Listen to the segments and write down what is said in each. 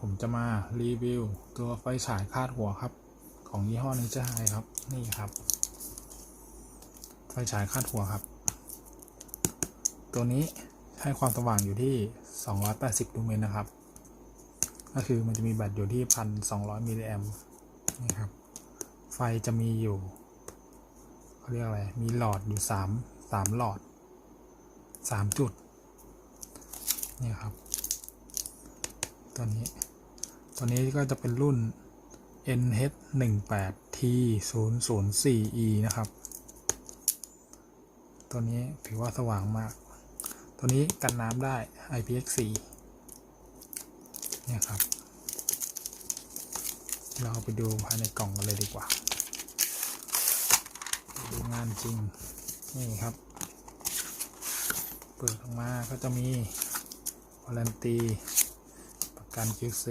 ผมจะมารีวิวตัวไฟฉายคาดหัวครับ ของยี่ห้อนี้จะไฮครับนี่ครับ ไฟฉายคาดหัวครับ ตัวนี้ให้ความสว่างอยู่ที่ 280 ลูเมนนะครับ ก็คือมันจะมีแบตอยู่ที่ 1,200 มิลลิแอมป์นี่ครับ ไฟจะมีอยู่เขาเรียกอะไร มีหลอดอยู่ 3 3 หลอด 3 จุด นี่ครับ ตัวนี้ ตัวนี้ก็จะเป็นรุ่น NH18T 0 0 4 E นะครับ ตัวนี้ถือว่าสว่างมาก ตัวนี้กันน้ำได้ IPX4 เนี่ยครับ เราไปดูภายในกล่องกันเลยดีกว่า ดูงานจริง นี่ครับ เปิดออกมาก็จะมีวารันตี ประกัน QC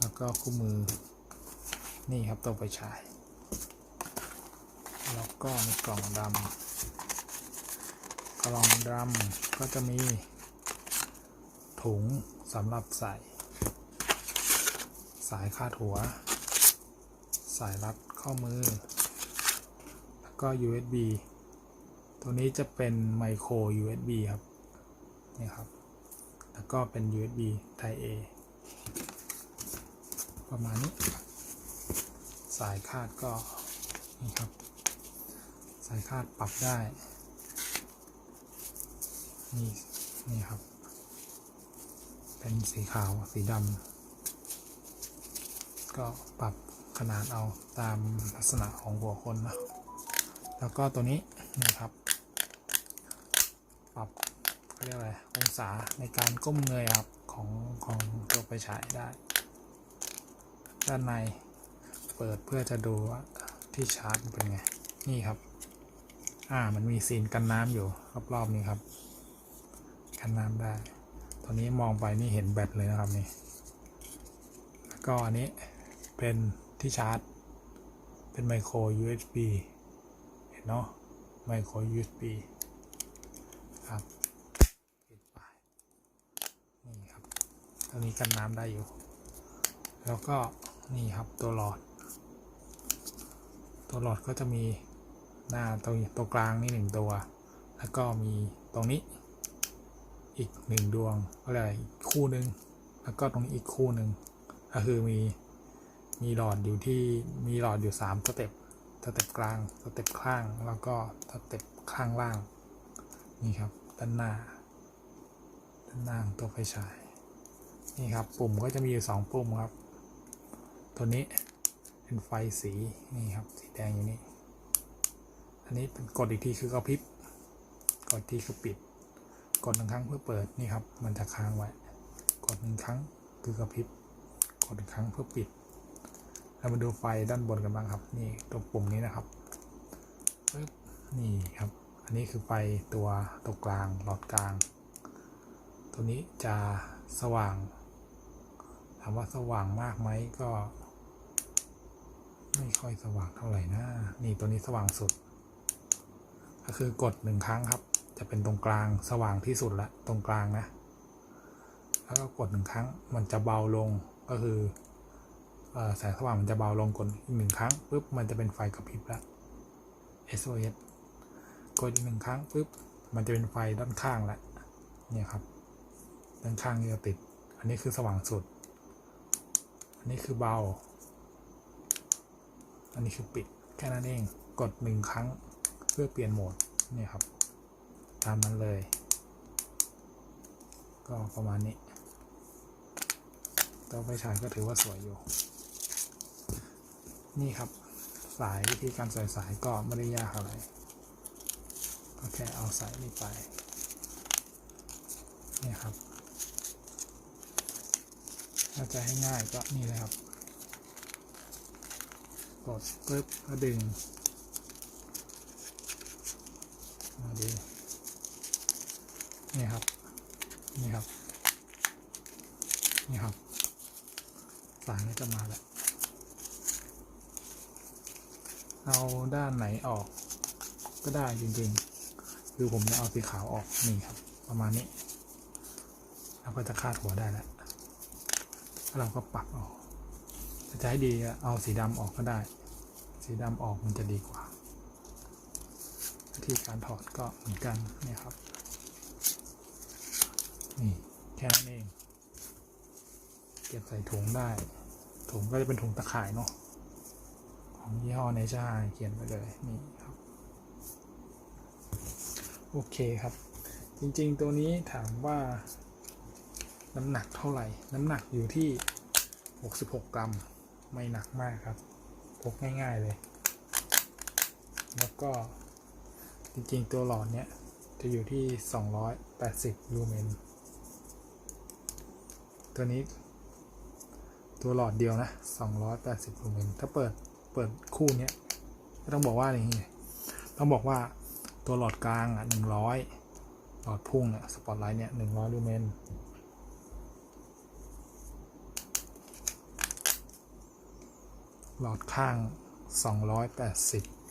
แล้วก็คู่มือ นี่ครับตัวไปฉาย แล้วก็มีกล่องดำกล่องดำก็จะมี ถุงสำหรับใส่ สายคาดหัว สายรัดข้อมือ แล้วก็ USB ตัวนี้จะเป็นไมโคร USB ครับ นี่ครับ แล้วก็เป็น USB Type A ประมาณนี้ สายคาดก็นี่ครับ สายคาดปรับได้ นี่ นี่ครับ เป็นสีขาวสีดำก็ปรับขนาดเอาตามลักษณะของหัวคนนะ แล้วก็ตัวนี้นะครับปรับ เขาเรียกอะไรองศาในการก้มเงยครับของของตัวไปฉายได้ ด้านในเปิดเพื่อจะดูว่าที่ชาร์จเป็นไง นี่ครับ อ่ามันมีซีนกันน้ำอยู่รอบๆนี้ครับ กันน้ำได้ ตอนนี้มองไปนี่เห็นแบตเลยนะครับนี่แล้วก็อันนี้เป็นที่ชาร์จ เป็นไมโคร USB เห็นเนาะไมโคร USB ครับปิดไปนี่ครับ ตอนนี้กันน้ำได้อยู่ แล้วก็นี่ครับตัวหลอด ตัวหลอดก็จะมีหน้าตรงตัวกลางนี่หนึ่งตัว แล้วก็มีตรงนี้อีกหนึ่งดวงอะไรคู่หนึ่งแล้วก็ตรงนี้อีกคู่หนึ่งก็คือมีมีหลอดอยู่ที่มีหลอดอยู่สามสเต็ปสเต็ปกลางสเต็ปข้างแล้วก็สเต็ปข้างล่างนี่ครับด้านหน้าด้านหน้าของตัวไฟฉาย นี่ครับปุ่มก็จะมีอยู่สองปุ่มครับ ตัวนี้เป็นไฟสีนี่ครับสีแดงอยู่นี่อันนี้เป็นกดอีกทีคือกระพริบกดทีคือปิด กดหนึ่งครั้งเพื่อเปิดนี่ครับ มันจะค้างไว้ กดหนึ่งครั้งคือกระพริบกดหนึ่งครั้งเพื่อปิดเรามาดูไฟด้านบนกันบ้างครับ นี่ตรงปุ่มนี้นะครับปึ๊บนี่ครับ อันนี้คือไฟตัวตัวกลางหลอดกลาง ตัวนี้จะสว่าง ถามว่าสว่างมากไหมก็ ไม่ค่อยสว่างเท่าไหร่นะนี่ตัวนี้สว่างสุด ก็คือกดหนึ่งครั้งครับ จะเป็นตรงกลางสว่างที่สุดละตรงกลางนะ แล้วก็กดหนึ่งครั้งมันจะเบาลงก็คือแสงสว่างมันจะเบาลงกดอีกหนึ่งครั้งปุ๊บมันจะเป็นไฟกระพริบละ SOS กดอีกหนึ่งครั้งปุ๊บมันจะเป็นไฟด้านข้างละเนี่ยครับด้านข้างนี่จะติด อันนี้คือสว่างสุด อันนี้คือเบา อันนี้คือปิดแค่นั้นเอง กดหนึ่งครั้งเพื่อเปลี่ยนโหมดนี่ครับ ตามนั้นเลย ก็ประมาณนี้ตัวไฟฉายก็ถือว่าสวยอยู่ นี่ครับ สายวิธีการใส่สายก็ไม่ได้ยากอะไรก็แค่เอาสายนี้ไป นี่ครับ ถ้าจะให้ง่ายก็นี่เลยครับ กดปึ๊บแล้วดึงมาดูนี่ครับ นี่ครับ นี่ครับ สายก็จะมาแล้ว เอาด้านไหนออกก็ได้จริงๆ คือผมจะเอาสีขาวออกนี่ครับ ประมาณนี้แล้วก็จะคาดหัวได้แล้ว เราก็ปรับเอาถ้าจะให้ดีเอาสีดำออกก็ได้ สีดำออกมันจะดีกว่าวิธีการถอดก็เหมือนกันนี่ครับ นี่แค่นั้นเอง เก็บใส่ถุงได้ ถุงก็จะเป็นถุงตะข่ายเนาะของยี่ห้อเนเจอร์เขียนไปเลยนี่ครับ โอเคครับ จริงๆตัวนี้ถามว่า น้ำหนักเท่าไหร่ น้ำหนักอยู่ที่ 66 กรัม ไม่หนักมากครับ พกง่าย ๆเลย แล้วก็จริงๆ ตัวหลอดเนี้ยจะอยู่ที่ 280 ลูเมน ตัวนี้ ตัวหลอดเดียวนะ 280 ลูเมน ถ้าเปิด เปิดคู่เนี้ยก็ต้องบอกว่าอย่างนี้ต้องบอกว่าตัวหลอดกลางอะ 100 หลอดพุ่งเนี่ยสปอตไลท์เนี่ย 100 ลูเมน หลอดข้าง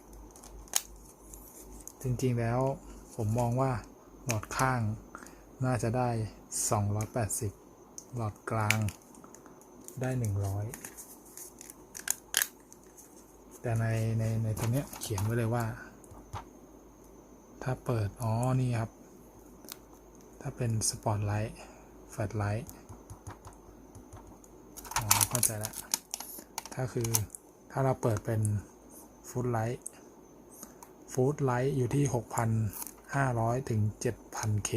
280 จริงๆแล้วผมมองว่าหลอดข้างน่าจะได้ 280 หลอดกลางได้ 100 แต่ในในในตัวเนี้ยเขียนไว้เลยว่า ถ้าเปิด อ๋อ นี่ครับ ถ้าเป็นสปอตไลท์แฟลชไลท์อ๋อ เข้าใจแล้ว ถ้าคือ ถ้าเราเปิดเป็นฟูดไลท์ฟูดไลท์อยู่ที่ 6,500 ถึง 7,000K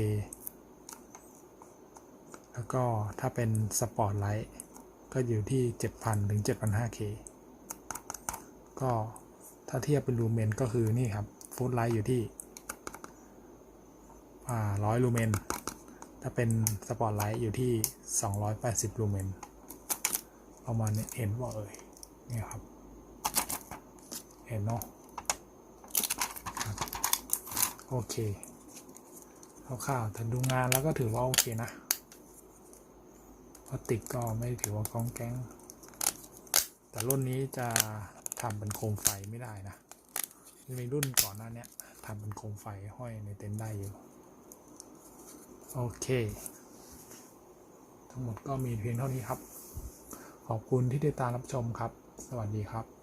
แล้วก็ถ้าเป็นสปอร์ตไลท์ก็อยู่ที่ 7,000 ถึง 7,500K ก็ถ้าเทียบเป็นลูเมนก็คือนี่ครับฟูดไลท์อยู่ที่อ่า100ลูเมน ถ้าเป็นสปอร์ตไลท์อยู่ที่ 280 ลูเมน ประมาณนี้เห็นว่าเอ่ยนี่ครับ ห็นเนาะโอเคคร่าวๆแต่ดูงานแล้วก็ถือว่าโอเคนะพลาสติกก็ไม่ถือว่ากองแก๊ง แต่รุ่นนี้จะทำเป็นโคมไฟไม่ได้นะมีรุ่นก่อนหน้านี้ทำเป็นโคมไฟห้อยในเต็นท์ได้อยู่โอเค ทั้งหมดก็มีเพียงเท่านี้ครับ ขอบคุณที่ติดตามรับชมครับ สวัสดีครับ